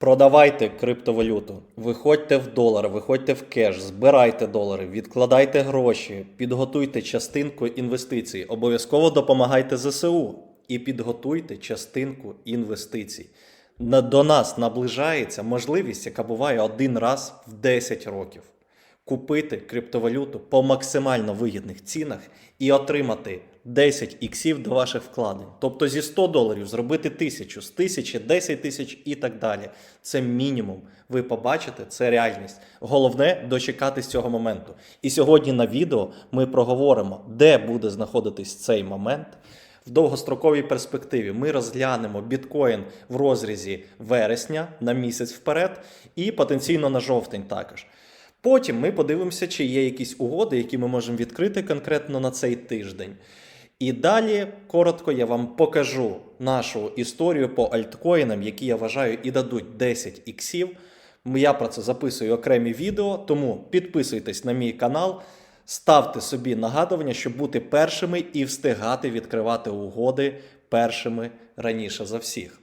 Продавайте криптовалюту, виходьте в долар, виходьте в кеш, збирайте долари, відкладайте гроші, підготуйте частинку інвестицій. Обов'язково допомагайте ЗСУ і підготуйте частинку інвестицій. До нас наближається можливість, яка буває один раз в 10 років. Купити криптовалюту по максимально вигідних цінах і отримати 10 іксів до ваших вкладень. Тобто зі 100 доларів зробити 1000, з 1000 10 тисяч і так далі. Це мінімум. Ви побачите, це реальність. Головне дочекатись цього моменту. І сьогодні на відео ми проговоримо, де буде знаходитись цей момент. В довгостроковій перспективі ми розглянемо біткоін в розрізі вересня на місяць вперед і потенційно на жовтень також. Потім ми подивимося, чи є якісь угоди, які ми можемо відкрити конкретно на цей тиждень. І далі коротко я вам покажу нашу історію по альткоїнам, які я вважаю і дадуть 10 іксів. Я про це записую окремі відео, тому підписуйтесь на мій канал, ставте собі нагадування, щоб бути першими і встигати відкривати угоди першими раніше за всіх.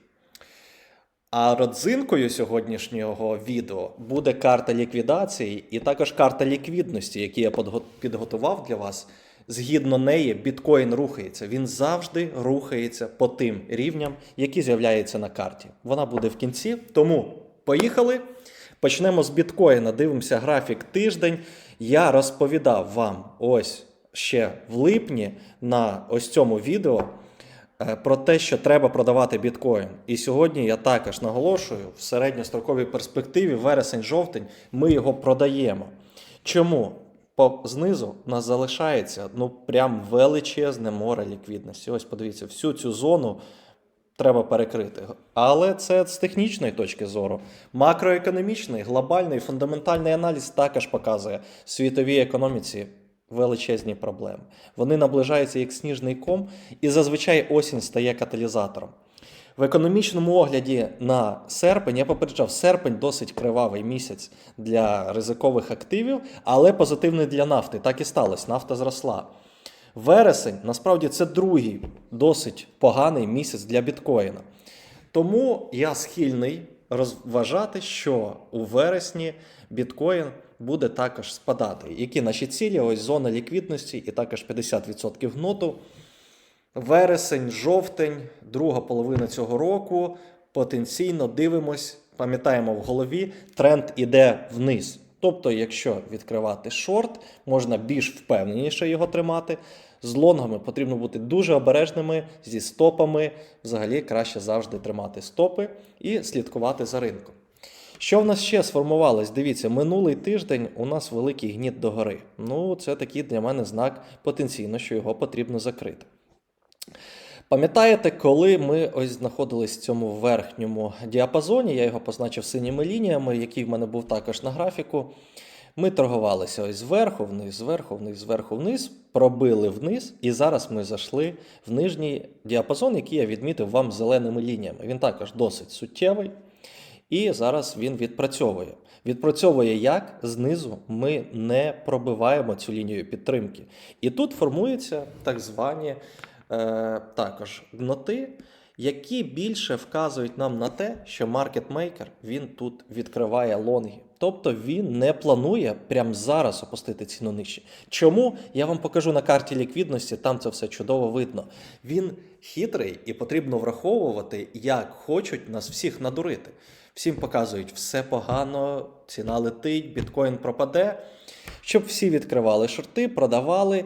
А родзинкою сьогоднішнього відео буде карта ліквідації і також карта ліквідності, які я підготував для вас. Згідно неї, біткоін рухається. Він завжди рухається по тим рівням, які з'являються на карті. Вона буде в кінці. Тому поїхали. Почнемо з біткоїна. Дивимося графік тиждень. Я розповідав вам ось ще в липні на ось цьому відео про те, що треба продавати біткоін. І сьогодні я також наголошую, в середньостроковій перспективі, вересень-жовтень, ми його продаємо. Чому? По знизу нас залишається ну прям величезне море ліквідності. Ось подивіться, всю цю зону треба перекрити. Але це з технічної точки зору. Макроекономічний, глобальний, фундаментальний аналіз також показує світовій економіці величезні проблеми. Вони наближаються як сніжний ком, і зазвичай осінь стає каталізатором. В економічному огляді на серпень я попереджав, серпень досить кривавий місяць для ризикових активів, але позитивний для нафти. Так і сталося. Нафта зросла. Вересень насправді це другий досить поганий місяць для біткоїна. Тому я схильний розважати, що у вересні біткоін буде також спадати. Які наші цілі? Ось зона ліквідності і також 50% гноту. Вересень, жовтень, друга половина цього року. Потенційно дивимось, пам'ятаємо в голові, тренд іде вниз. Тобто, якщо відкривати шорт, можна більш впевненіше його тримати. З лонгами потрібно бути дуже обережними зі стопами. Взагалі краще завжди тримати стопи і слідкувати за ринком. Що в нас ще сформувалось? Дивіться, минулий тиждень у нас великий гніт догори. Ну, це такий для мене знак потенційно, що його потрібно закрити. Пам'ятаєте, коли ми ось знаходились в цьому верхньому діапазоні, я його позначив синіми лініями, який в мене був також на графіку. Ми торгувалися ось зверху, вниз, зверху, вниз, зверху, вниз, пробили вниз, і зараз ми зайшли в нижній діапазон, який я відмітив вам зеленими лініями. Він також досить суттєвий. І зараз він відпрацьовує. Відпрацьовує як знизу ми не пробиваємо цю лінію підтримки. І тут формуються так звані е, також гноти, які більше вказують нам на те, що маркетмейкер він тут відкриває лонги. Тобто він не планує прямо зараз опустити ціну нижче. Чому? Я вам покажу на карті ліквідності, там це все чудово видно. Він хитрий і потрібно враховувати, як хочуть нас всіх надурити. Всім показують, все погано, ціна летить, біткоін пропаде, щоб всі відкривали шорти, продавали.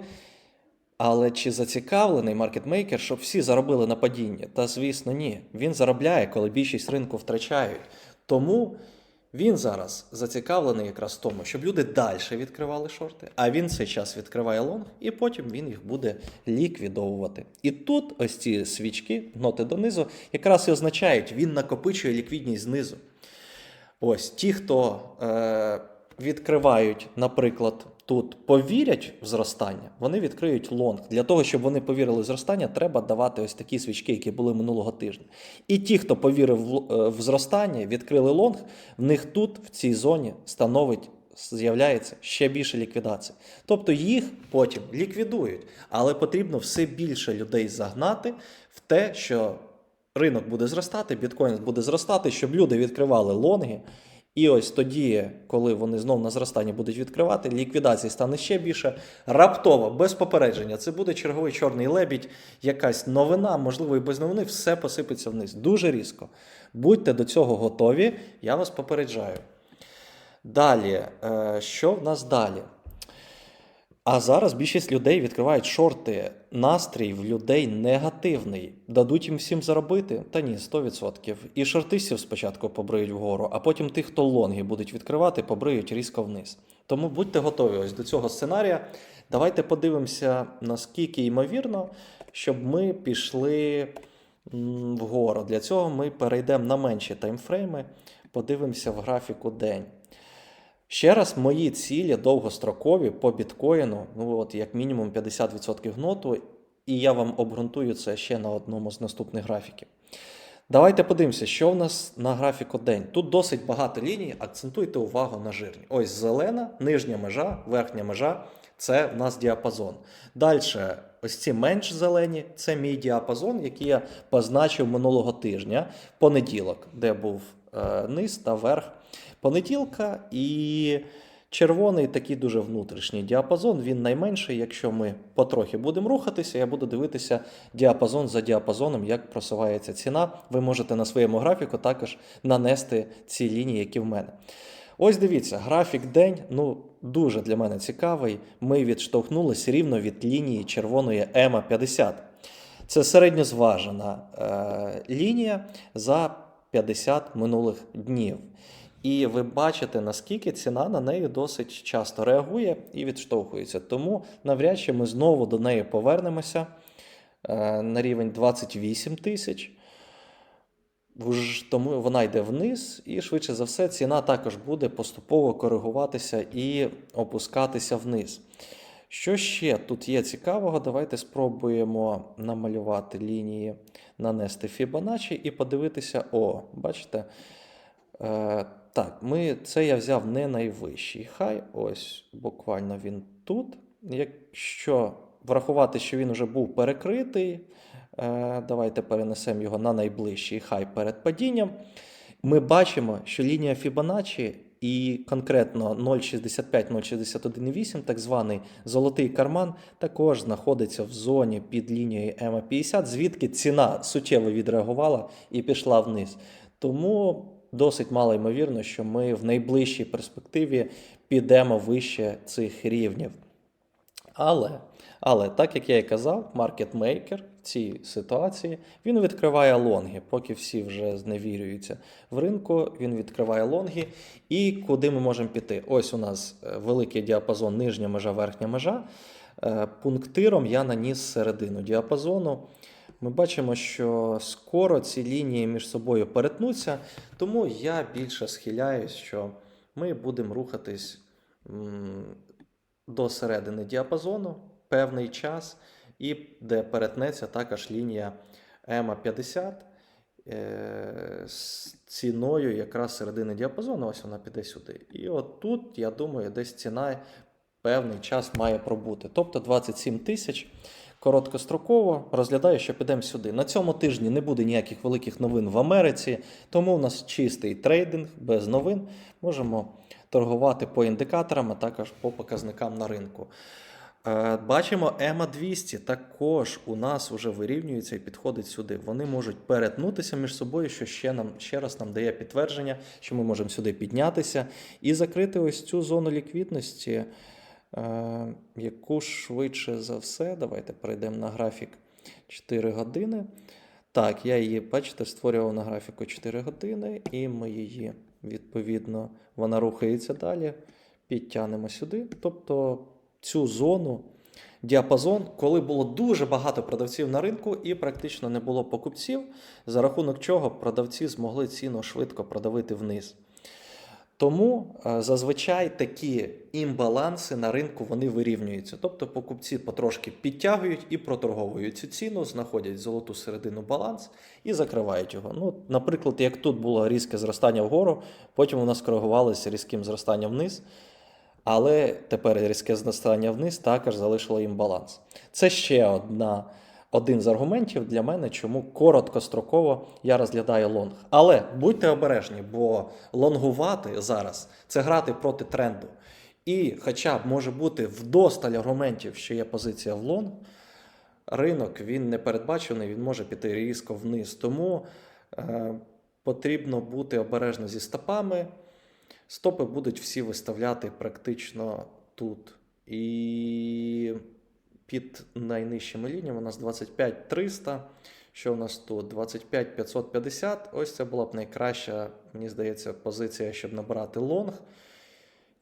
Але чи зацікавлений маркетмейкер, щоб всі заробили на падіння? Та звісно, ні. Він заробляє, коли більшість ринку втрачають. Тому він зараз зацікавлений якраз в тому, щоб люди далі відкривали шорти, а він цей час відкриває лонг, і потім він їх буде ліквідовувати. І тут ось ці свічки, ноти донизу, якраз і означають, він накопичує ліквідність знизу. Ось ті, хто е, відкривають, наприклад, тут повірять в зростання, вони відкриють лонг. Для того, щоб вони повірили в зростання, треба давати ось такі свічки, які були минулого тижня. І ті, хто повірив е, в зростання, відкрили лонг, в них тут, в цій зоні, становить. З'являється ще більше ліквідацій. Тобто їх потім ліквідують, але потрібно все більше людей загнати в те, що ринок буде зростати, біткоін буде зростати, щоб люди відкривали лонги. І ось тоді, коли вони знов на зростанні будуть відкривати, ліквідації стане ще більше. Раптово, без попередження, це буде черговий чорний лебідь, якась новина, можливо, і без новини, все посипеться вниз. Дуже різко. Будьте до цього готові, я вас попереджаю. Далі, е, що в нас далі? А зараз більшість людей відкривають шорти. Настрій в людей негативний. Дадуть їм всім заробити? Та ні, 100%. І шортистів спочатку побриють вгору, а потім тих, хто лонги будуть відкривати, побриють різко вниз. Тому будьте готові ось до цього сценарія. Давайте подивимося, наскільки ймовірно, щоб ми пішли вгору. Для цього ми перейдемо на менші таймфрейми, подивимося в графіку день. Ще раз, мої цілі довгострокові по біткоїну, ну от як мінімум 50% гноту, і я вам обґрунтую це ще на одному з наступних графіків. Давайте подивимося, що в нас на графіку день. Тут досить багато ліній, акцентуйте увагу на жирні. Ось зелена, нижня межа, верхня межа це в нас діапазон. Далі, ось ці менш зелені, це мій діапазон, який я позначив минулого тижня, понеділок, де був е, низ та верх понеділка. І червоний такий дуже внутрішній діапазон. Він найменший. Якщо ми потрохи будемо рухатися, я буду дивитися діапазон за діапазоном, як просувається ціна. Ви можете на своєму графіку також нанести ці лінії, які в мене. Ось дивіться, графік день ну дуже для мене цікавий. Ми відштовхнулися рівно від лінії червоної EMA 50. Це середньозважена е, лінія за 50 минулих днів. І ви бачите, наскільки ціна на неї досить часто реагує і відштовхується. Тому навряд чи ми знову до неї повернемося е, на рівень 28 тисяч. Тому вона йде вниз, і швидше за все, ціна також буде поступово коригуватися і опускатися вниз. Що ще тут є цікавого? Давайте спробуємо намалювати лінії, нанести Fibonacci і подивитися. О, бачите? Так, ми, це я взяв не найвищий хай. Ось буквально він тут. Якщо врахувати, що він вже був перекритий, е, давайте перенесемо його на найближчий хай перед падінням. Ми бачимо, що лінія Fibonacci і конкретно 0,65-0,61,8, так званий золотий карман, також знаходиться в зоні під лінією EMA 50, звідки ціна суттєво відреагувала і пішла вниз. Тому досить мало ймовірно, що ми в найближчій перспективі підемо вище цих рівнів. Але, але так як я і казав, маркетмейкер в цій ситуації він відкриває лонги, поки всі вже зневірюються в ринку. Він відкриває лонги. І куди ми можемо піти? Ось у нас е, великий діапазон, нижня межа, верхня межа. Е, Пунктиром я наніс середину діапазону. Ми бачимо, що скоро ці лінії між собою перетнуться, тому я більше схиляюсь, що ми будемо рухатись до середини діапазону певний час, і де перетнеться також лінія EMA 50 е, з ціною якраз середини діапазону, ось вона піде сюди. І от тут, я думаю, десь ціна певний час має пробути. Тобто 27 тисяч. Короткостроково розглядаю, що підемо сюди. На цьому тижні не буде ніяких великих новин в Америці, тому у нас чистий трейдинг без новин. Можемо торгувати по індикаторам, а також по показникам на ринку. Е, Бачимо, EMA 200 також у нас вже вирівнюється і підходить сюди. Вони можуть перетнутися між собою, що ще нам ще раз нам дає підтвердження, що ми можемо сюди піднятися і закрити ось цю зону ліквідності. Е, яку швидше за все, давайте перейдемо на графік 4 години. Так, я її, бачите, створював на графіку 4 години, і ми її, відповідно, вона рухається далі. Підтягнемо сюди. Тобто цю зону, діапазон, коли було дуже багато продавців на ринку і практично не було покупців, за рахунок чого продавці змогли ціну швидко продавити вниз. Тому е, зазвичай такі імбаланси на ринку вони вирівнюються. Тобто покупці потрошки підтягують і проторговують цю ціну, знаходять золоту середину баланс і закривають його. Ну, Наприклад, як тут було різке зростання вгору, потім у нас коригувалося різким зростанням вниз. Але тепер різке зростання вниз також залишило їм баланс. Це ще одна один з аргументів для мене, чому короткостроково я розглядаю лонг. Але будьте обережні, бо лонгувати зараз це грати проти тренду. І, хоча б може бути вдосталь аргументів, що є позиція в лонг, ринок він не передбачений, він може піти різко вниз. Тому е, потрібно бути обережно зі стопами. Стопи будуть всі виставляти практично тут. І під найнижчими лініями у нас 25 300. Що у нас тут? 25 550. Ось це була б найкраща, мені здається, позиція, щоб набирати лонг.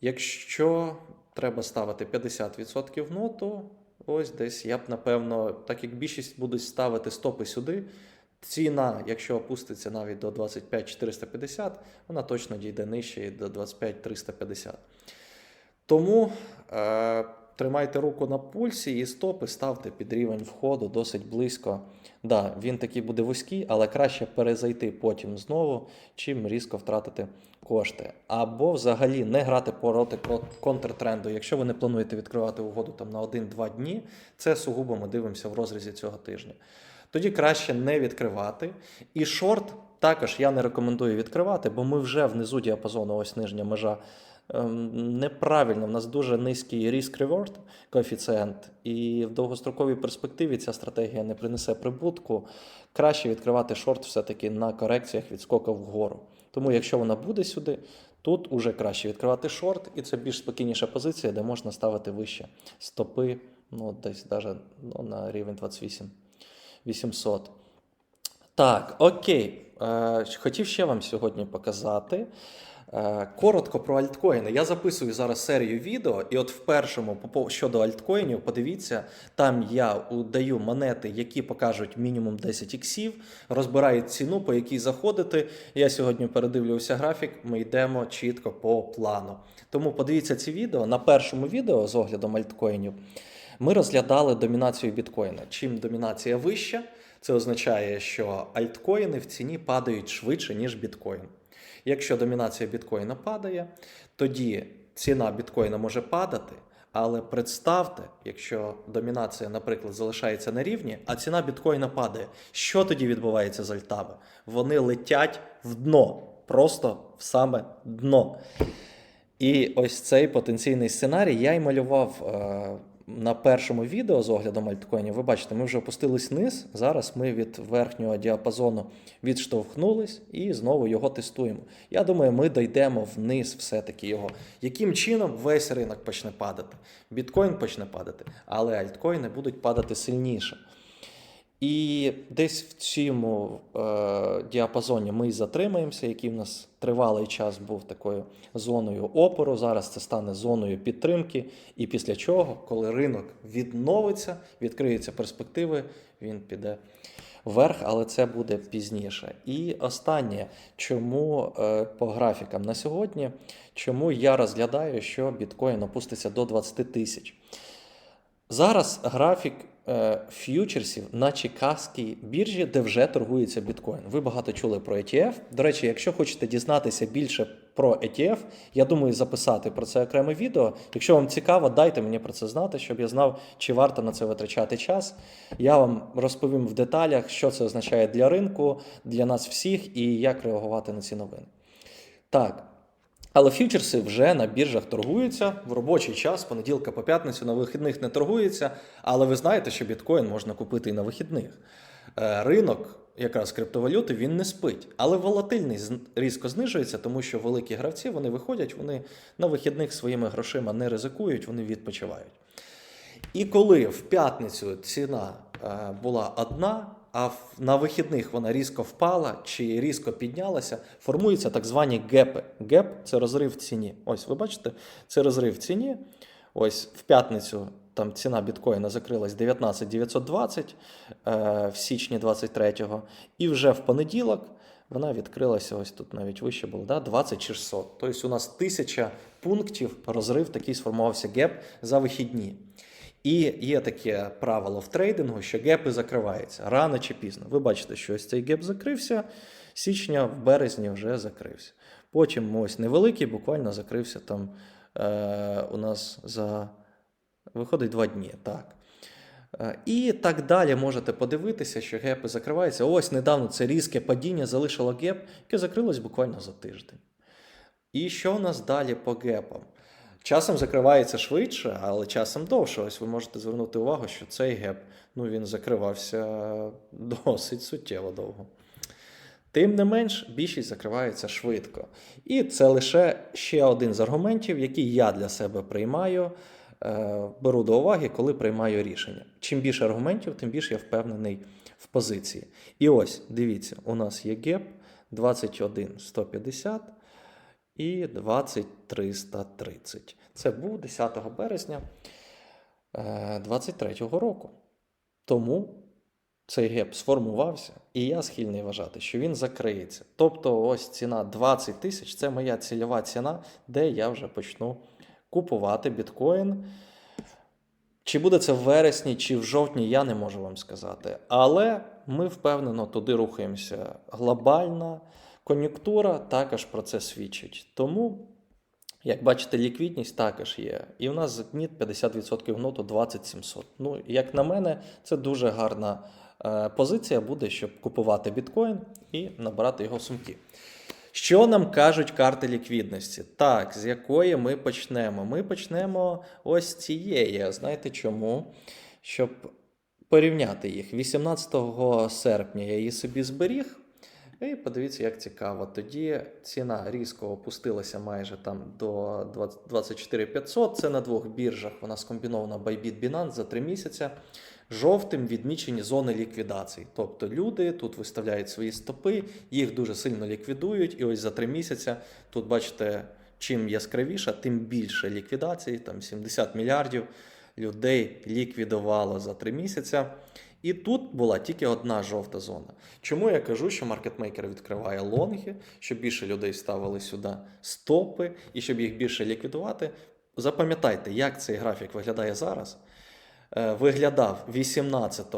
Якщо треба ставити 50% ноту, ось десь я б напевно, так як більшість будуть ставити стопи сюди, ціна, якщо опуститься навіть до 25 450, вона точно дійде нижче до 25 350. Тому е, тримайте руку на пульсі і стопи ставте під рівень входу досить близько. Да, він такий буде вузький, але краще перезайти потім знову, чим різко втратити кошти. Або взагалі не грати проти контртренду. Якщо ви не плануєте відкривати угоду там на 1-2 дні, це сугубо ми дивимося в розрізі цього тижня. Тоді краще не відкривати. І шорт також я не рекомендую відкривати, бо ми вже внизу діапазону, ось нижня межа. Ем, Неправильно, в нас дуже низький risk reward коефіцієнт, і в довгостроковій перспективі ця стратегія не принесе прибутку. Краще відкривати шорт все-таки на корекціях відскока вгору. Тому, якщо вона буде сюди, тут уже краще відкривати шорт, і це більш спокійніша позиція, де можна ставити вище стопи, ну десь даже ну, на рівень 28 800. Так, окей. Е, хотів ще вам сьогодні показати. Е, Коротко про альткоїни. Я записую зараз серію відео, і от в першому щодо альткоїнів, подивіться, там я даю монети, які покажуть мінімум 10 іксів, розбираю ціну, по якій заходити. Я сьогодні передивлювався графік, ми йдемо чітко по плану. Тому подивіться ці відео. На першому відео з оглядом альткоїнів ми розглядали домінацію біткоїна. Чим домінація вища, це означає, що альткоїни в ціні падають швидше, ніж біткоін. Якщо домінація біткоїна падає, тоді ціна біткоїна може падати. Але представте, якщо домінація, наприклад, залишається на рівні, а ціна біткоїна падає, що тоді відбувається з альтами? Вони летять в дно, просто в саме дно. І ось цей потенційний сценарій я й малював е, на першому відео з оглядом альткоїнів. Ви бачите, ми вже опустились вниз. Зараз ми від верхнього діапазону відштовхнулись і знову його тестуємо. Я думаю, ми дійдемо вниз все-таки його. Яким чином весь ринок почне падати? Біткоін почне падати, але альткоїни будуть падати сильніше. І десь в цьому е, діапазоні ми й затримаємося, який в нас тривалий час був такою зоною опору. Зараз це стане зоною підтримки. І після чого, коли ринок відновиться, відкриються перспективи, він піде вверх, але це буде пізніше. І останнє, чому е, по графікам на сьогодні, чому я розглядаю, що біткоін опуститься до 20 тисяч. Зараз графік ф'ючерсів на Чикагській біржі, де вже торгується біткоін. Ви багато чули про ETF. До речі, якщо хочете дізнатися більше про ETF, я думаю записати про це окреме відео. Якщо вам цікаво, дайте мені про це знати, щоб я знав, чи варто на це витрачати час. Я вам розповім в деталях, що це означає для ринку, для нас всіх і як реагувати на ці новини. Так. Але фьючерси вже на біржах торгуються в робочий час, понеділка по п'ятницю на вихідних не торгується. Але ви знаєте, що біткоін можна купити і на вихідних. Е, Ринок якраз криптовалюти він не спить, але волатильність різко знижується, тому що великі гравці вони виходять, вони на вихідних своїми грошима не ризикують, вони відпочивають. І коли в п'ятницю ціна е, була одна, а на вихідних вона різко впала чи різко піднялася, формуються так звані гепи. Геп це розрив в ціні. Ось ви бачите, це розрив в ціні. Ось в п'ятницю там ціна біткоїна закрилась 19 920 е, в січні 23-го. І вже в понеділок вона відкрилася ось тут навіть вище було, да? 20 600. Тобто у нас тисяча пунктів розрив такий сформувався геп за вихідні. І є таке правило в трейдингу, що гепи закриваються рано чи пізно. Ви бачите, що ось цей геп закрився, січня в березні вже закрився. Потім ось невеликий, буквально закрився там е, у нас за виходить два дні. Так. Е, І так далі можете подивитися, що гепи закриваються. Ось недавно це різке падіння залишило геп, яке закрилось буквально за тиждень. І що у нас далі по гепам? Часом закривається швидше, але часом довше. Ось ви можете звернути увагу, що цей геп ну, він закривався досить суттєво довго. Тим не менш, більшість закривається швидко. І це лише ще один з аргументів, який я для себе приймаю, е, беру до уваги, коли приймаю рішення. Чим більше аргументів, тим більше я впевнений в позиції. І ось, дивіться, у нас є геп 21,150 і 20,330. Це був 10 березня 2023 року. Тому цей геп сформувався, і я схильний вважати, що він закриється. Тобто, ось ціна 20 тисяч це моя цільова ціна, де я вже почну купувати біткоін. Чи буде це в вересні, чи в жовтні, я не можу вам сказати. Але ми впевнено туди рухаємося. Глобальна кон'юнктура також про це свідчить. Тому, як бачите, ліквідність також є. І в нас гніт 50% гноту 2700. Ну, як на мене, це дуже гарна е, позиція буде, щоб купувати біткоін і набирати його в сумки. Що нам кажуть карти ліквідності? Так, з якої ми почнемо? Ми почнемо ось цієї. Знаєте чому? Щоб порівняти їх. 18 серпня я її собі зберіг. І подивіться, як цікаво. Тоді ціна різко опустилася майже там до 20 24 500. Це на двох біржах. Вона скомбінована Bybit Binance за 3 місяці. Жовтим відмічені зони ліквідації. Тобто люди тут виставляють свої стопи, їх дуже сильно ліквідують. І ось за 3 місяці тут бачите, чим яскравіше, тим більше ліквідацій. Там 70 мільярдів людей ліквідувало за 3 місяці. І тут була тільки одна жовта зона. Чому я кажу, що маркетмейкер відкриває лонги, щоб більше людей ставили сюди стопи і щоб їх більше ліквідувати? Запам'ятайте, як цей графік виглядає зараз. Е, Виглядав 18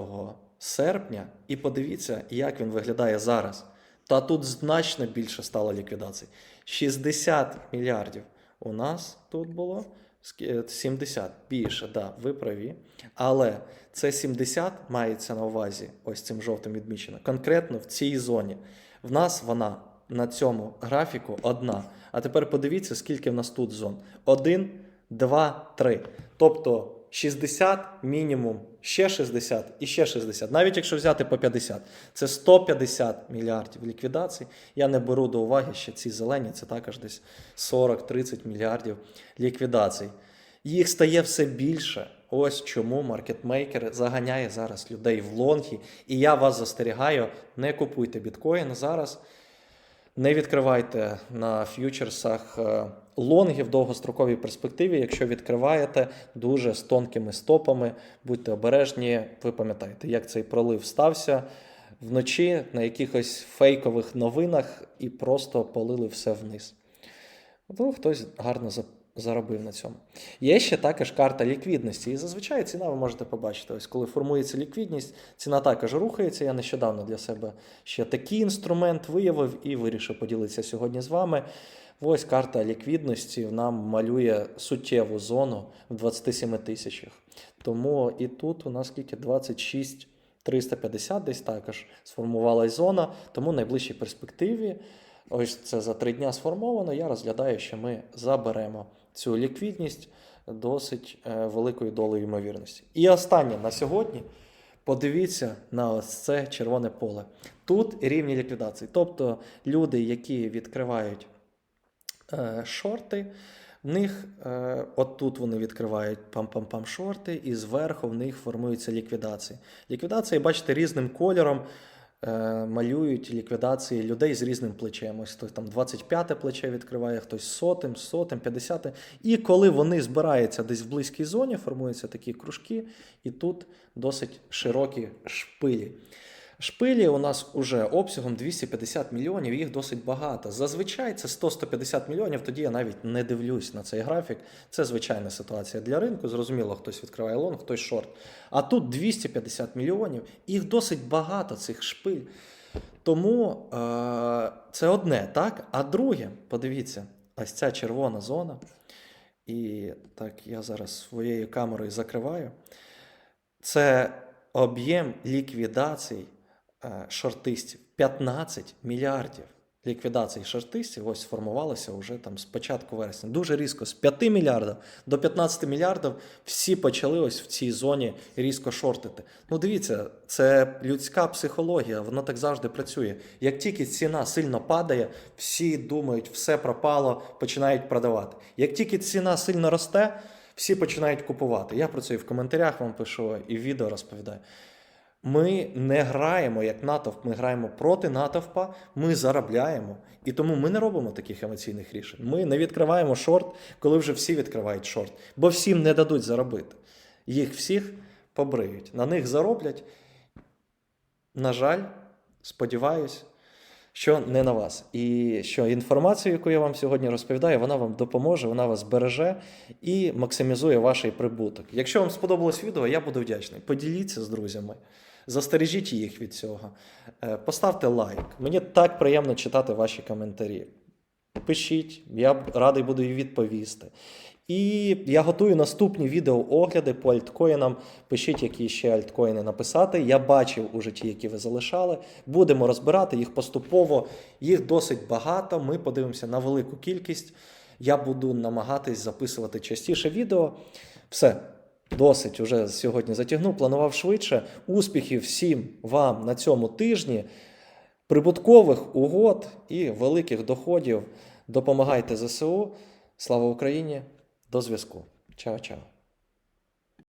серпня, і подивіться, як він виглядає зараз. Та тут значно більше стало ліквідацій. 60 мільярдів у нас тут було. Скі- е, 70 більше, да, ви праві. Але це 70 мається на увазі, ось цим жовтим відмічено, конкретно в цій зоні. В нас вона на цьому графіку одна. А тепер подивіться, скільки в нас тут зон: 1, 2, 3. Тобто 60 мінімум, ще 60 і ще 60. Навіть якщо взяти по 50, це 150 мільярдів ліквідацій. Я не беру до уваги ще ці зелені, це також десь 40-30 мільярдів ліквідацій. Їх стає все більше. Ось чому маркетмейкер заганяє зараз людей в лонги. І я вас застерігаю, не купуйте біткоін зараз. Не відкривайте на ф'ючерсах е, лонги в довгостроковій перспективі. Якщо відкриваєте дуже з тонкими стопами, будьте обережні. Ви пам'ятаєте, як цей пролив стався вночі на якихось фейкових новинах і просто полили все вниз. Ну, хтось гарно заробив на цьому. Є ще також карта ліквідності. І зазвичай ціна ви можете побачити. Ось коли формується ліквідність, ціна також рухається. Я нещодавно для себе ще такий інструмент виявив і вирішив поділитися сьогодні з вами. Ось карта ліквідності нам малює суттєву зону в 27 тисячах. Тому і тут у нас скільки 26 350 десь також сформувалась зона. Тому в найближчій перспективі, ось це за три дня сформовано. Я розглядаю, що ми заберемо цю ліквідність досить е, великою долею ймовірності. І останнє на сьогодні. Подивіться на ось це червоне поле. Тут рівні ліквідації. Тобто люди, які відкривають шорти, в них е, от вони відкривають пам-пам-пам шорти, і зверху в них формуються ліквідації. Ліквідації, бачите, різним кольором е, малюють ліквідації людей з різним плечем. Ось хтось там 25-те плече відкриває, хтось сотим, сотим, 50-те. І коли вони збираються десь в близькій зоні, формуються такі кружки, і тут досить широкі шпилі. Шпилі у нас уже обсягом 250 мільйонів, їх досить багато. Зазвичай це 100-150 мільйонів, тоді я навіть не дивлюсь на цей графік. Це звичайна ситуація для ринку. Зрозуміло, хтось відкриває лонг, хтось шорт. А тут 250 мільйонів, їх досить багато, цих шпиль. Тому е- це одне, так? А друге, подивіться, ось ця червона зона. І так, я зараз своєю камерою закриваю. Це об'єм ліквідацій шортистів 15 мільярдів. Ліквідацій шортистів ось сформувалося вже там з початку вересня. Дуже різко, з 5 мільярдів до 15 мільярдів всі почали ось в цій зоні різко шортити. Ну дивіться, це людська психологія, воно так завжди працює. Як тільки ціна сильно падає, всі думають, все пропало, починають продавати. Як тільки ціна сильно росте, всі починають купувати. Я про це і в коментарях вам пишу, і в відео розповідаю. Ми не граємо як натовп, ми граємо проти натовпа, ми заробляємо. І тому ми не робимо таких емоційних рішень. Ми не відкриваємо шорт, коли вже всі відкривають шорт, бо всім не дадуть заробити. Їх всіх побриють, на них зароблять. На жаль, сподіваюсь, що не на вас. І що інформацію, яку я вам сьогодні розповідаю, вона вам допоможе, вона вас береже і максимізує ваш прибуток. Якщо вам сподобалось відео, я буду вдячний. Поділіться з друзями, застережіть їх від цього. Е, Поставте лайк. Мені так приємно читати ваші коментарі. Пишіть, я радий буду і відповісти. І я готую наступні відеоогляди по альткоїнам. Пишіть, які ще альткоїни написати. Я бачив уже ті, які ви залишали. Будемо розбирати їх поступово. Їх досить багато. Ми подивимося на велику кількість. Я буду намагатись записувати частіше відео. Все, досить уже сьогодні затягнув. Планував швидше. Успіхів всім вам на цьому тижні прибуткових угод і великих доходів. Допомагайте ЗСУ. Слава Україні! До зв'язку. Чао-чао.